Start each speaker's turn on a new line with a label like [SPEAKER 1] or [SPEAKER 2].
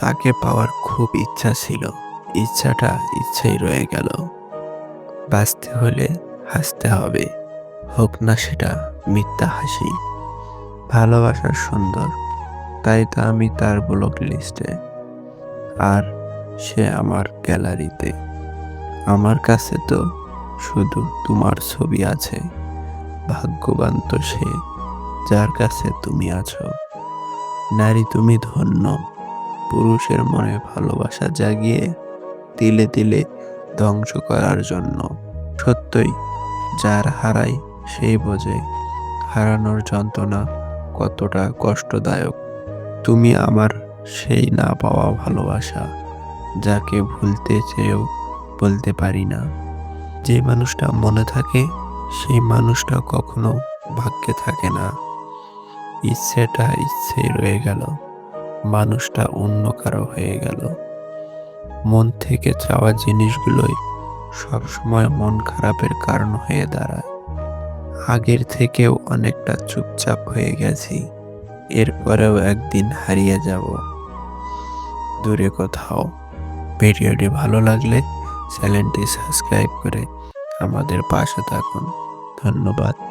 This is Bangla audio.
[SPEAKER 1] তাকে পাওয়ার খুব ইচ্ছা ছিল। ইচ্ছাটা ইচ্ছাই রয়ে গেল। বাঁচতে হলে হাসতে হবে। হোক না সেটা মিথ্যা হাসি। ভালোবাসা সুন্দর। তাই তো আমি তার ব্লক লিস্টে। আর সে আমার গ্যালারিতে। আমার কাছে তো শুধু তোমার ছবি আছে। ভাগ্যবান তো সে, যার কাছে তুমি আছো। নারী তুমি ধন্য। পুরুষের মনে ভালোবাসা জাগিয়ে তিলে তিলে ধ্বংস করার জন্য। সত্যই, যার হারাই সেই বোঝে, হারানোর যন্ত্রণা কতটা কষ্টদায়ক। তুমি আমার সেই না পাওয়া ভালোবাসা, যাকে ভুলতে চেয়েও বলতে পারি না। যে মানুষটা মনে থাকে, সেই মানুষটা কখনো ভাগ্যে থাকে না। ইচ্ছেটা ইচ্ছেই রয়ে গেল। মানুষটা অন্য কারও হয়ে গেল। মন থেকে চাওয়া জিনিসগুলোই সবসময় মন খারাপের কারণ হয়ে দাঁড়ায়। আগের থেকেও অনেকটা চুপচাপ হয়ে গেছি। এরপরেও একদিন হারিয়ে যাব। দূরে কোথাও। ভিডিওটি ভালো লাগলে চ্যানেলটি সাবস্ক্রাইব করে আমাদের পাশে থাকুন। ধন্যবাদ।